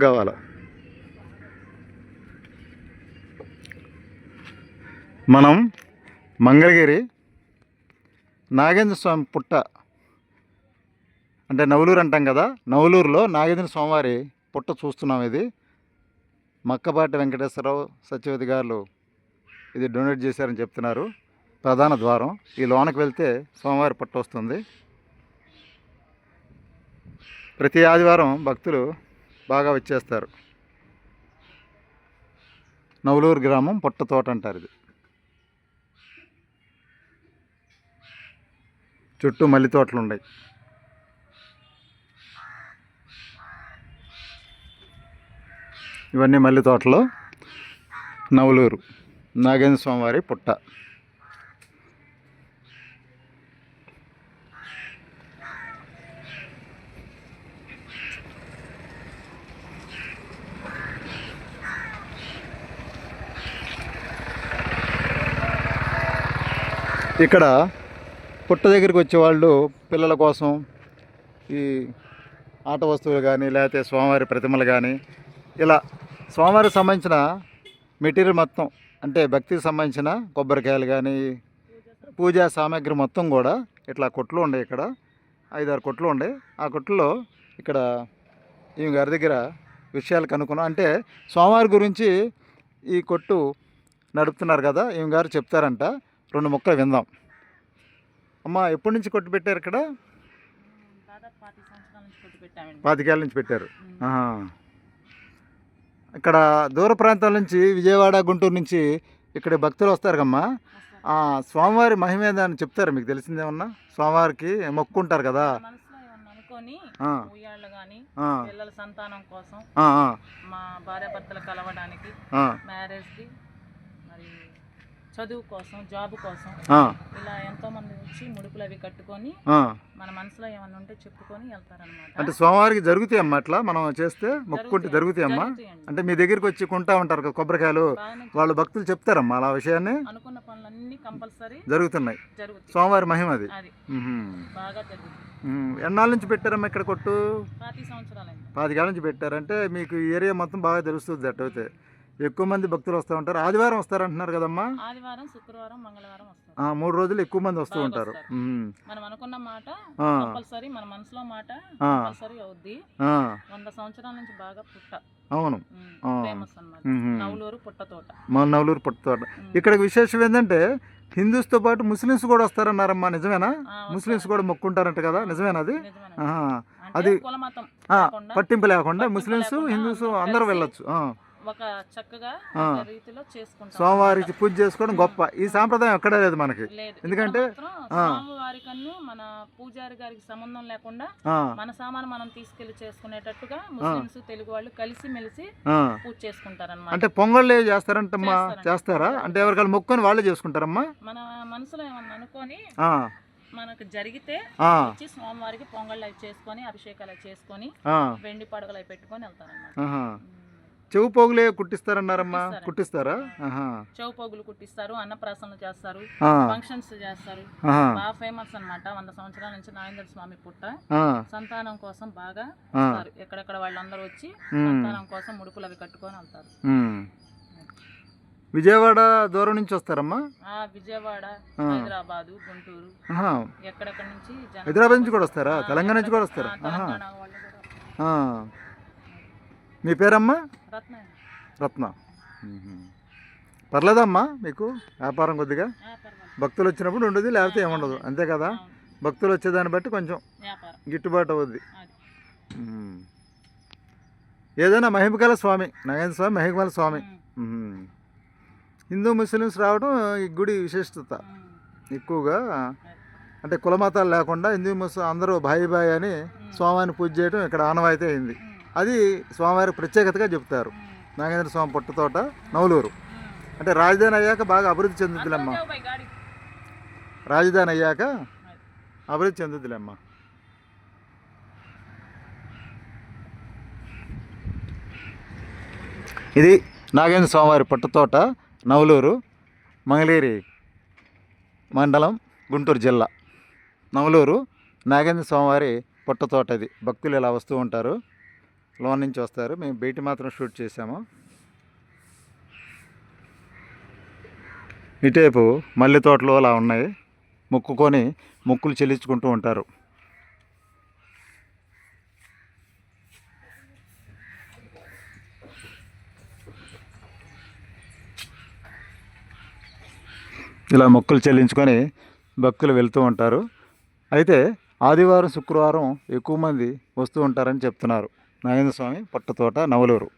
కావాలా? మనం మంగళగిరి నాగేంద్ర స్వామి పుట్ట అంటే నవలూరు అంటాం కదా నవలూరులో నాగేంద్ర స్వామివారి పుట్ట చూస్తున్నాం ఇది. మక్కపాటి వెంకటేశ్వరరావు సత్యవతి గారు ఇది డొనేట్ చేశారని చెప్తున్నారు. ప్రధాన ద్వారం. ఈ లోనకి వెళ్తే స్వామివారి పుట్ట వస్తుంది. ప్రతి ఆదివారం భక్తులు బాగా వచ్చేస్తారు. నవలూరు గ్రామం పుట్ట తోట అంటారు ఇది. చుట్టూ మల్లి తోటలు ఉన్నాయి. ఇవన్నీ మల్లి తోటలో. నవలూరు. నాగేంద్ర స్వామివారి పుట్ట. ఇక్కడ పుట్ట దగ్గరికి వచ్చేవాళ్ళు పిల్లల కోసం ఈ ఆట వస్తువులు కానీ లేకపోతే స్వామివారి ప్రతిమలు కానీ ఇలా స్వామివారికి సంబంధించిన మెటీరియల్ మొత్తం అంటే భక్తికి సంబంధించిన కొబ్బరికాయలు కానీ పూజా సామాగ్రి మొత్తం కూడా ఇట్లా కొట్లు ఉండే ఇక్కడ. ఐదారు కొట్లు ఉండే. ఆ కొట్లో ఇక్కడ ఈమె గారి దగ్గర విషయాలు కనుక్కున్నాం. అంటే స్వామివారి గురించి ఈ కొట్టు నడుపుతున్నారు కదా ఈమె గారు చెప్తారంట. రెండు ముక్కలు విందాం. అమ్మ ఎప్పటి నుంచి కొట్టు పెట్టారు ఇక్కడ? పాతికేళ్ళ నుంచి పెట్టారు. ఇక్కడ దూర ప్రాంతాల నుంచి విజయవాడ గుంటూరు నుంచి ఇక్కడ భక్తులు వస్తారు కమ్మా. స్వామివారి మహిమ ఏందని చెప్తారు? మీకు తెలిసిందేమన్నా స్వామివారికి మొక్కుంటారు కదా. అనుకొని ఆ, ఉయ్యాళ్ళు కానీ ఆ, పిల్లల సంతానం కోసం మా భార్యాభర్తలు కలవడానికి మ్యారేజ్కి చదువు కోసం జాబ్ కోసం ఇలా ఎంతో మంది వచ్చి ముడుపులు అవి కట్టుకొని. మన మనసులో ఏమన్నా ఉంటే చెప్పుకొని వెళ్తారనమాట అంటే స్వామివారికి జరుగుతాయి అమ్మా అట్లా? మనం చేస్తే మొక్కుంటే జరుగుతాయి. అమ్మా. అంటే మీ దగ్గరికి వచ్చి కొంటా ఉంటారు కదా కొబ్బరికాయలు వాళ్ళ భక్తులు చెప్తారమ్మా అలా విషయాన్ని? అనుకున్న పనులన్నీ కంపల్సరీ జరుగుతున్నాయి. స్వామివారి మహిమ అది. బాగా జరుగుతుంది. ఎన్నాళ్ళ నుంచి పెట్టారమ్మా ఇక్కడ కొట్టు? పాతికేళ్ళ నుంచి పెట్టారంటే మీకు ఏరియా మొత్తం బాగా తెలుస్తుంది అట్టయితే ఎక్కువ మంది భక్తులు వస్తూ ఉంటారు. ఆదివారం వస్తారంటున్నారు కదమ్మా? ఆదివారం శుక్రవారం మంగళవారం వస్తారు. మూడు రోజులు ఎక్కువ మంది వస్తూ ఉంటారు. మనం అనుకున్న మాట కంపల్సరీ మన మనసులో మాట. కంపల్సరీ అవుద్ది. వంద సంవత్సరాల నుంచి బాగా పుట్ట. అవును. నవలూరు పుట్ట తోట. మా నవలూరు పుట్టుతోట ఇక్కడ విశేషం ఏంటంటే హిందూస్తో పాటు ముస్లిమ్స్ కూడా వస్తారన్నారమ్మా నిజమేనా? ముస్లిమ్స్ కూడా మొక్కుంటారంట కదా నిజమేనా అది. అది పట్టింపు లేకుండా ముస్లిమ్స్ హిందూస్ అందరూ వెళ్ళొచ్చు. ఆ. ఒక చక్కగా రీతిలో చేసుకుంటాం స్వామివారికి పూజ చేసుకోవడం గొప్ప. ఈ సాంప్రదాయం ఎక్కడా లేదు మనకి. ఎందుకంటే. స్వామివారి కన్ను మన పూజారి గారికి సంబంధం లేకుండా మన సామాను మనం తీసుకెళ్ళి చేసుకునేటట్టుగా ముస్లిమ్స్ తెలుగు వాళ్ళు కలిసి మెలిసి. పూజ చేసుకుంటారన్నమాట. అంటే పొంగళ్ళు చేస్తారంటమ్మా. చేస్తారా? అంటే ఎవరికాళ్ళు మొక్కుని వాళ్ళే చేసుకుంటారమ్మా? మన మనసులో ఏమన్నా అనుకొని మనకు జరిగితే వచ్చి స్వామివారికి పొంగళ్ళు అవి చేసుకొని అభిషేకాలు అవి చేసుకొని వెండి పడగలు అవి పెట్టుకొని వెళ్తారన్నమాట. చెవు పోగులే కుట్టిస్తారన్నారమ్మా. కుట్టిస్తారా. చెవు పోగులు కుట్టిస్తారు అన్నప్రాసనలు చేస్తారు ఫంక్షన్స్ చేస్తారు. బాగా ఫేమస్ అన్నమాట. వంద సంవత్సరాల నుంచి నాగేంద్ర స్వామి పుట్ట. సంతానం కోసం బాగా ఎక్కడెక్కడ వాళ్ళందరూ వచ్చి సంతానం కోసం ముడుపులు అవి కట్టుకొని వెళ్తారు. విజయవాడ దూరం నుంచి వస్తారమ్మా? ఆ విజయవాడ. హైదరాబాదు గుంటూరు. ఎక్కడెక్కడ నుంచి హైదరాబాద్ నుంచి కూడా వస్తారా? తెలంగాణ నుంచి కూడా వస్తారా? మీ పేరమ్మా? రత్న రత్న. మ్మ్. పర్లేదమ్మా మీకు? వ్యాపారం కొద్దిగా. భక్తులు వచ్చినప్పుడు ఉండదు లేకపోతే ఏముండదు. అంతే కదా. భక్తులు వచ్చేదాన్ని బట్టి కొంచెం గిట్టుబాటు అవుద్ది. ఏదైనా మహిమగల స్వామి నాగేంద్ర స్వామి మహిమగల స్వామి. హిందూ ముస్లిమ్స్ రావడం ఈ గుడి విశిష్టత ఎక్కువగా అంటే కులమతాలు లేకుండా హిందూ ముస్లిం అందరూ భాయి భాయి అని స్వామిని పూజ చేయడం ఇక్కడ ఆనవాయితీ అయింది. అది స్వామివారి ప్రత్యేకతగా చెప్తారు. నాగేంద్ర స్వామి పుట్టతోట నవలూరు. అంటే రాజధాని అయ్యాక బాగా అభివృద్ధి చెందుద్దిలేమ్మా. రాజధాని అయ్యాక అభివృద్ధి చెందుద్దిలేమ్మా. ఇది నాగేంద్ర స్వామివారి పుట్టతోట నవలూరు మంగళగిరి మండలం గుంటూరు జిల్లా. నవలూరు నాగేంద్ర స్వామివారి పుట్టతోట ఇది. భక్తులు ఇలా వస్తూ ఉంటారు. లోన్ నుంచి వస్తారు. మేము బయట మాత్రం షూట్ చేసాము ఇటువైపు మల్లె తోటలు అలా ఉన్నాయి. మొక్కుకొని మొక్కులు చెల్లించుకుంటూ ఉంటారు. ఇలా మొక్కులు చెల్లించుకొని భక్తులు వెళ్తూ ఉంటారు. అయితే ఆదివారం శుక్రవారం ఎక్కువ మంది వస్తూ ఉంటారని చెప్తున్నారు. నాగేంద్ర స్వామి పట్టుతోట నవలూరు.